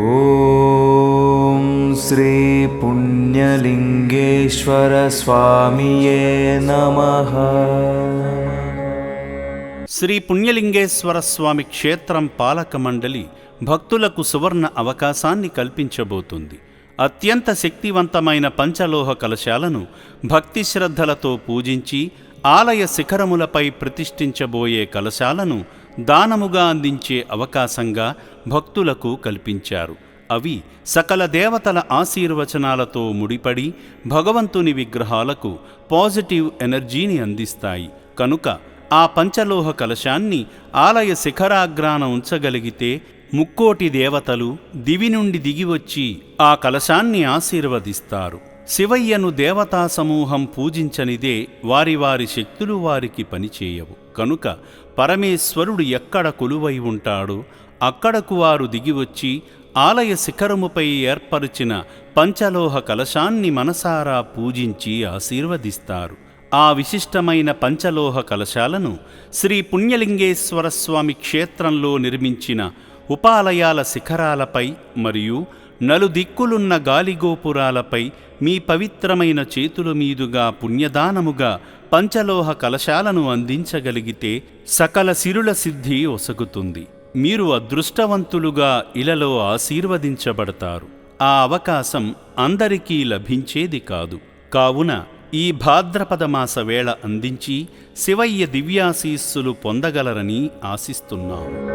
ॐ श्रीपुण्यलिङ्गेश्वरस्वामिये नमः శ్రీ పుణ్యలింగేశ్వర స్వామి క్షేత్రం పాలక మండలి భక్తులకు సువర్ణ అవకాశాన్ని కల్పించబోతుంది అత్యంత శక్తివంతమైన పంచలోహ కలశాలను భక్తి శ్రద్ధలతో పూజించి ఆలయ శిఖరములపై ప్రతిష్ఠించబోయే కలశాలను దానముగా అందించే అవకాశంగా భక్తులకు కల్పించారు. అవి సకల దేవతల ఆశీర్వచనాలతో ముడిపడి భగవంతుని విగ్రహాలకు పాజిటివ్ ఎనర్జీని అందిస్తాయి. కనుక ఆ పంచలోహ కలశాన్ని ఆలయ శిఖరాగ్రాన ఉంచగలిగితే ముక్కోటి దేవతలు దివి నుండి దిగివచ్చి ఆ కలశాన్ని ఆశీర్వదిస్తారు. శివయ్యను దేవతా సమూహం పూజించనిదే వారి వారి శక్తులు వారికి పనిచేయవు. కనుక పరమేశ్వరుడు ఎక్కడ కొలువై ఉంటాడో అక్కడకు వారు దిగివచ్చి ఆలయ శిఖరముపై ఏర్పరిచిన పంచలోహ కలశాన్ని మనసారా పూజించి ఆశీర్వదిస్తారు. ఆ విశిష్టమైన పంచలోహ కలశాలను శ్రీ పుణ్యలింగేశ్వర స్వామి క్షేత్రంలో నిర్మించిన ఉపాలయాల శిఖరాలపై మరియు నలుదిక్కులున్న గాలిగోపురాలపై మీ పవిత్రమైన చేతుల మీదుగా పుణ్యదానముగా పంచలోహ కలశాలను అందించగలిగితే సకల సిరుల సిద్ధి ఒసగుతుంది. మీరు అదృష్టవంతులుగా ఇలలో ఆశీర్వదించబడతారు. ఆ అవకాశం అందరికీ లభించేది కాదు. కావున ఈ భాద్రపద మాస వేళ అందించి శివయ్య దివ్యాశీస్సులు పొందగలరని ఆశిస్తున్నాము.